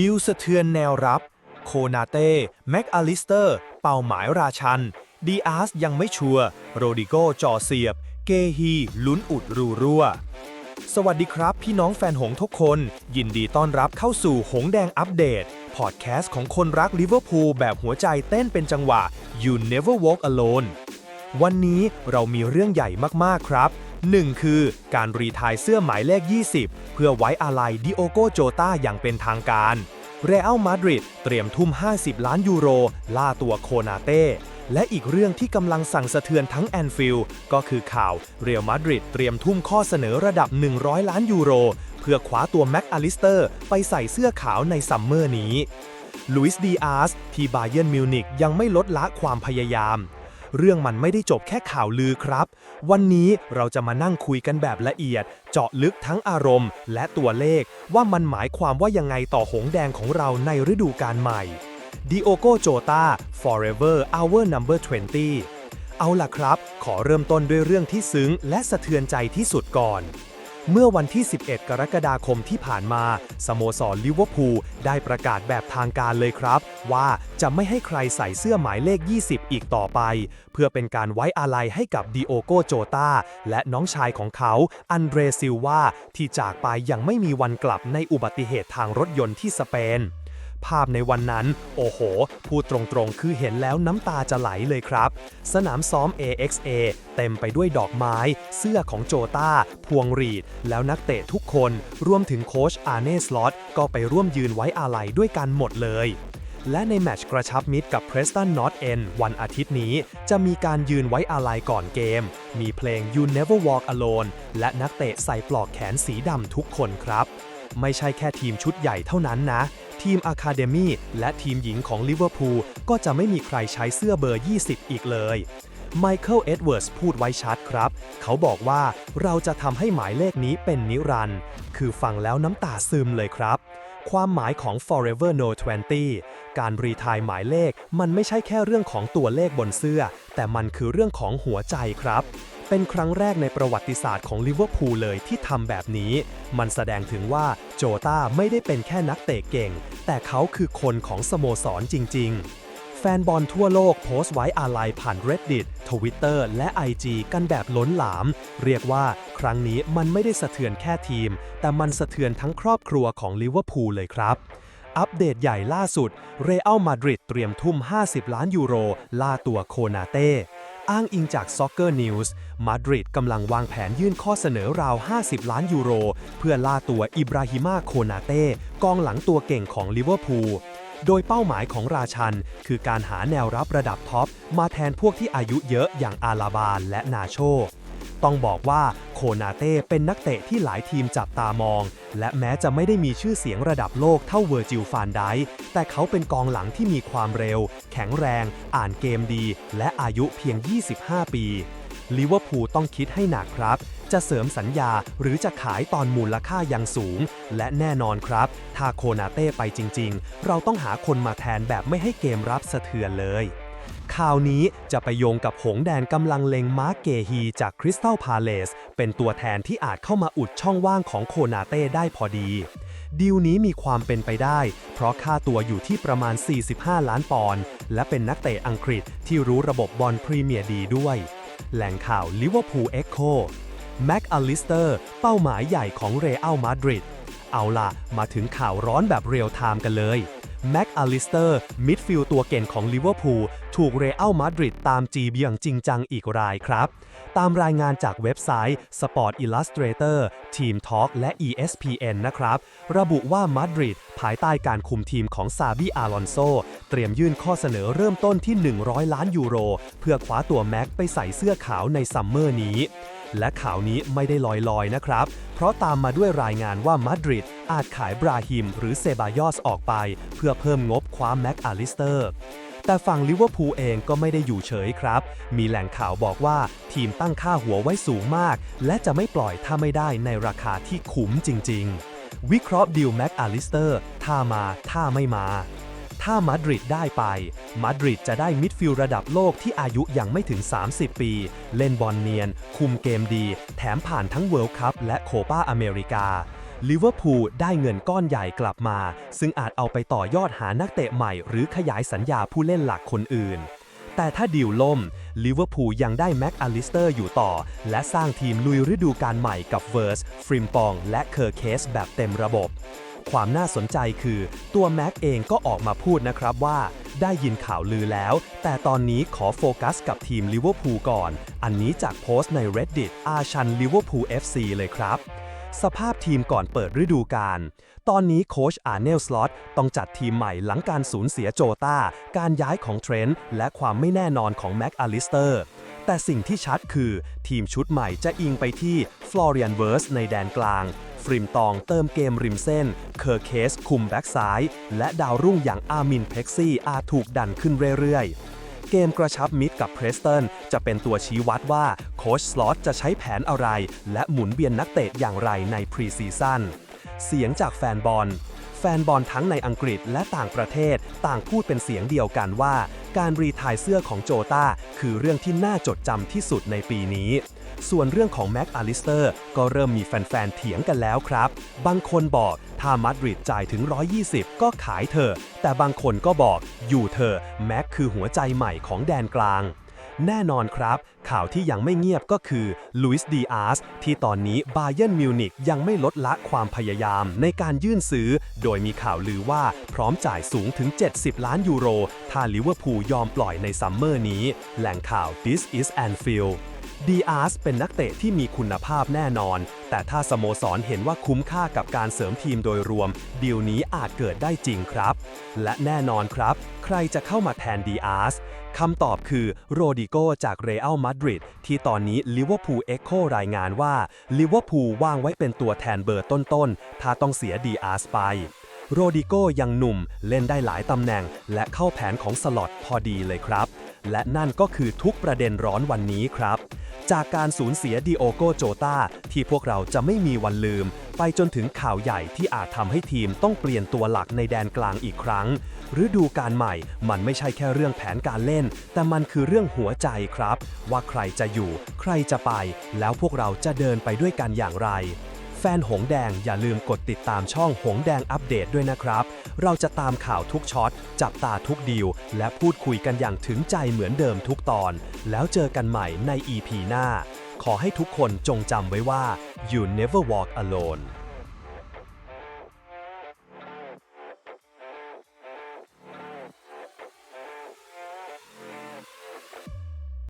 ดิวสะเทือนแนวรับ โคนาเต้ แม็กอาลิสเตอร์ เป้าหมายราชัน ดีอาร์สยังไม่ชัวร์โรดิโกจ่อเสียบ เกฮีลุ้นอุดรูรั่ว สวัสดีครับ พี่น้องแฟนหงทุกคน ยินดีต้อนรับเข้าสู่หงแดงอัปเดต พอดแคสต์ของคนรักลิเวอร์พูลแบบหัวใจเต้นเป็นจังหวะ You Never Walk Alone วันนี้เรามีเรื่องใหญ่มากๆครับ 1. คือการรีทายเสื้อหมายเลข 20 เพื่อไว้อาลัยดิโอโกโจตาอย่างเป็นทางการ เรอัลมาดริดเตรียมทุ่ม 50 ล้านยูโร ล่าตัวโคนาเต้ และอีกเรื่องที่กำลังสั่งสะเทือนทั้งแอนฟิลด์ก็คือข่าวเรอัลมาดริดเตรียมทุ่มข้อเสนอระดับ 100 ล้านยูโร เพื่อคว้าตัวแม็กอลิสเตอร์ไปใส่เสื้อขาวในซัมเมอร์นี้ลุยส์ดีอาร์สที่บาเยิร์นมิวนิกยังไม่ลดละความพยายาม เรื่องมันไม่ได้จบแค่ข่าวลือครับ วันนี้เราจะมานั่งคุยกันแบบละเอียด เจาะลึกทั้งอารมณ์ และตัวเลข ว่ามันหมายความว่ายังไงต่อหงแดงของเราในฤดูกาลใหม่ดิโอโกโจตา forever our number 20 เอาล่ะครับ ขอเริ่มต้นด้วยเรื่องที่ซึ้งและสะเทือนใจที่สุดก่อน เมื่อวันที่ 11 กรกฎาคมที่ผ่านมา สโมสรลิเวอร์พูลได้ประกาศแบบทางการเลยครับ ว่าจะไม่ให้ใครใส่เสื้อหมายเลข 20 อีกต่อไป เพื่อเป็นการไว้อาลัยให้กับดิโอโกโจตาและน้องชายของเขา อันเดรซิลวาที่จากไปยังไม่มีวันกลับในอุบัติเหตุทางรถยนต์ที่สเปน ภาพในวันนั้น โอ้โห พูดตรงๆ คือเห็นแล้วน้ำตาจะไหลเลยครับ สนามซ้อม AXA เต็มไปด้วยดอกไม้ เสื้อของโจตาพวงรีด แล้วนักเตะทุกคนรวมถึงโค้ชอาร์เน่สลอตก็ไปร่วมยืนไว้อาลัยด้วยกันหมดเลยและในแมตช์กระชับมิตรกับ Preston North End วันอาทิตย์นี้ จะมีการยืนไว้อาลัยก่อนเกม มีเพลง You Never Walk Alone และนักเตะใส่ปลอกแขนสีดำทุกคนครับ ไม่ใช่แค่ทีมชุดใหญ่เท่านั้นนะ ทีมอะคาเดมี่และทีมหญิงของลิเวอร์พูลก็จะไม่มีใครใช้เสื้อเบอร์ 20 อีกเลยไมเคิล เอ็ดเวิร์สพูดไว้ชัดครับ เขาบอกว่าเราจะทำให้หมายเลขนี้เป็นนิรันด์คือฟังแล้วน้ำตาซึมเลยครับ ความหมายของ forever no 20 การรีทายหมายเลขมันไม่ใช่แค่เรื่องของตัวเลขบนเสื้อ แต่มันคือเรื่องของหัวใจครับ เป็นครั้งแรกในประวัติศาสตร์ของลิเวอร์พูลเลยที่ทำแบบนี้ มันแสดงถึงว่าโจตาไม่ได้เป็นแค่นักเตะเก่ง แต่เขาคือคนของสโมสรจริง ๆ แฟนบอลทั่วโลกโพสต์ไว้อาลัยผ่าน Reddit Twitter และ IG กันแบบล้นหลาม เรียกว่าครั้งนี้มันไม่ได้สะเทือนแค่ทีม แต่มันสะเทือนทั้งครอบครัวของลิเวอร์พูลเลยครับอัปเดตใหญ่ล่าสุด เรอัลมาดริดเตรียมทุ่ม 50 ล้านยูโร ล่าตัวโคนาเต้ อ้างอิงจาก Soccer News มาดริดกำลังวางแผนยื่นข้อเสนอราว 50 ล้านยูโร เพื่อล่าตัวอิบราฮิมาโคนาเต้กองหลังตัวเก่งของลิเวอร์พูลโดยเป้าหมายของราชัน คือการหาแนวรับระดับท็อป มาแทนพวกที่อายุเยอะอย่างอาลาบานและนาโช ต้องบอกว่าโคนาเต้เป็นนักเตะที่หลายทีมจับตามอง และแม้จะไม่ได้มีชื่อเสียงระดับโลกเท่าเวอร์จิลฟานไดแต่เขาเป็นกองหลังที่มีความเร็ว แข็งแรง อ่านเกมดี และอายุเพียง 25 ปีลิเวอร์พูลต้องคิดให้หนักครับ จะเสริมสัญญาหรือจะขายตอนมูลค่ายังสูง และแน่นอนครับ ถ้าโคนาเต้ไปจริง ๆ เราต้องหาคนมาแทนแบบไม่ให้เกมรับสะเทือนเลย ข่าวนี้จะไปโยงกับหงแดนกำลังเล็งมาร์กเกฮีจากคริสตัลพาเลสเป็นตัวแทนที่อาจเข้ามาอุดช่องว่างของโคนาเต้ได้พอดี ดีลนี้มีความเป็นไปได้ เพราะค่าตัวอยู่ที่ประมาณ 45 ล้านปอนด์และเป็นนักเตะอังกฤษที่รู้ระบบบอลพรีเมียร์ดีด้วย แหล่งข่าวลิเวอร์พูลเอ็กโคแม็กอลิสเตอร์เป้าหมายใหญ่ของเรอัลมาดริดเอาล่ะ มาถึงข่าวร้อนแบบเรียลไทม์กันเลย แม็กอลิสเตอร์ มิดฟิลด์ตัวเก่งของลิเวอร์พูลถูกเรอัลมาดริดตามจีบอย่างจริงจังอีกรายครับ ตามรายงานจากเว็บไซต์ Sport Illustrator Team Talk และ ESPN นะครับ ระบุว่ามาดริดภายใต้การคุมทีมของซาบิอารอนโซ เตรียมยื่นข้อเสนอเริ่มต้นที่ 100 ล้านยูโร เพื่อคว้าตัวแม็กไปใส่เสื้อขาวในซัมเมอร์นี้ และข่าวนี้ไม่ได้ลอยๆนะครับ เพราะตามมาด้วยรายงานว่ามาดริดอาจขายบราฮิม หรือเซบายอสออกไป เพื่อเพิ่มงบคว้าแม็กอาลิสเตอร์แต่ฝั่งลิเวอร์พูลเองก็ไม่ได้อยู่เฉยครับ มีแหล่งข่าวบอกว่าทีมตั้งค่าหัวไว้สูงมาก และจะไม่ปล่อยถ้าไม่ได้ในราคาที่คุ้มจริง ๆ วิเคราะห์ดิวแม็กอาลิสเตอร์ ถ้ามา ถ้าไม่มา ถ้ามาดริดได้ไป มาดริดจะได้มิดฟิลด์ระดับโลกที่อายุยังไม่ถึง 30 ปี เล่นบอลเนียน คุมเกมดี แถมผ่านทั้งเวิลด์คัพและโคปาอเมริกาลิเวอร์พูลได้เงินก้อนใหญ่กลับมา ซึ่งอาจเอาไปต่อยอดหานักเตะใหม่ หรือขยายสัญญาผู้เล่นหลักคนอื่น แต่ถ้าดีลล่ม ลิเวอร์พูลยังได้แม็กอลิสเตอร์อยู่ต่อ และสร้างทีมลุยฤดูกาลใหม่กับเวิร์ส ฟริมปอง และเคอร์เคสแบบเต็มระบบ ความน่าสนใจคือตัวแม็กเองก็ออกมาพูดนะครับว่า ได้ยินข่าวลือแล้ว แต่ตอนนี้ขอโฟกัสกับทีมลิเวอร์พูลก่อน อันนี้จากโพสต์ใน Reddit อาชันลิเวอร์พูล FC เลยครับสภาพทีมก่อนเปิดฤดูกาล ตอนนี้โค้ชอาร์เนลสล็อตต้องจัดทีมใหม่หลังการสูญเสียโจตาการย้ายของเทรนต์และความไม่แน่นอนของแม็กอลิสเตอร์ แต่สิ่งที่ชัดคือทีมชุดใหม่จะอิงไปที่ฟลอเรียนเวิร์สในแดนกลาง ฟริมตองเติมเกมริมเส้น เคอร์เคสคุมแบ็กซ้าย และดาวรุ่งอย่างอามินเพ็กซี่อาจถูกดันขึ้นเรื่อยๆ เกมกระชับมิตรกับเพรสตันจะเป็นตัวชี้วัดว่าโค้ชสล็อตจะใช้แผนอะไร และหมุนเวียนนักเตะอย่างไรในพรีซีซั่นเสียงจากแฟนบอลแฟนบอลทั้งในอังกฤษและต่างประเทศต่างพูดเป็นเสียงเดียวกันว่า การรีทายเสื้อของโจตาคือเรื่องที่น่าจดจำที่สุดในปีนี้ ส่วนเรื่องของแม็กอาลิสเตอร์ก็เริ่มมีแฟนๆเถียงกันแล้วครับ บางคนบอกถ้ามาดริดจ่ายถึง 120 ก็ขายเธอ แต่บางคนก็บอกอยู่เธอแม็กคือหัวใจใหม่ของแดนกลางแน่นอนครับ ข่าวที่ยังไม่เงียบก็คือลุยส์ดีอาร์สที่ตอนนี้บาเยนมิวนิกยังไม่ลดละความพยายามในการยื่นซื้อ โดยมีข่าวลือว่าพร้อมจ่ายสูงถึง 70 ล้านยูโร ถ้าลิเวอร์พูลยอมปล่อยในซัมเมอร์นี้ แหล่งข่าว This is Anfield ดีอาร์สเป็นนักเตะที่มีคุณภาพแน่นอน แต่ถ้าสโมสรเห็นว่าคุ้มค่ากับการเสริมทีมโดยรวม ดีลนี้อาจเกิดได้จริงครับ และแน่นอนครับ ใครจะเข้ามาแทนดีอาร์สคำตอบคือโรดิโกจากเรอัลมาดริดที่ตอนนี้ลิเวอร์พูลเอ็กโครายงานว่าลิเวอร์พูลวางไว้เป็นตัวแทนเบอร์ต้นๆ ถ้าต้องเสียดีอาร์สไปโรดิโกยังหนุ่มเล่นได้หลายตำแหน่ง และเข้าแผนของสล็อตพอดีเลยครับ และนั่นก็คือทุกประเด็นร้อนวันนี้ครับ จากการสูญเสียดิโอโกโจตาที่พวกเราจะไม่มีวันลืม ไปจนถึงข่าวใหญ่ที่อาจทำให้ทีมต้องเปลี่ยนตัวหลักในแดนกลางอีกครั้ง ฤดูการใหม่มันไม่ใช่แค่เรื่องแผนการเล่น แต่มันคือเรื่องหัวใจครับ ว่าใครจะอยู่ ใครจะไป แล้วพวกเราจะเดินไปด้วยกันอย่างไร แฟนหงแดงอย่าลืมกดติดตามช่องหงแดงอัปเดตด้วยนะครับ เราจะตามข่าวทุกช็อต จับตาทุกดีล และพูดคุยกันอย่างถึงใจเหมือนเดิมทุกตอน แล้วเจอกันใหม่ใน EP หน้า ขอให้ทุกคนจงจำไว้ว่า you never walk alone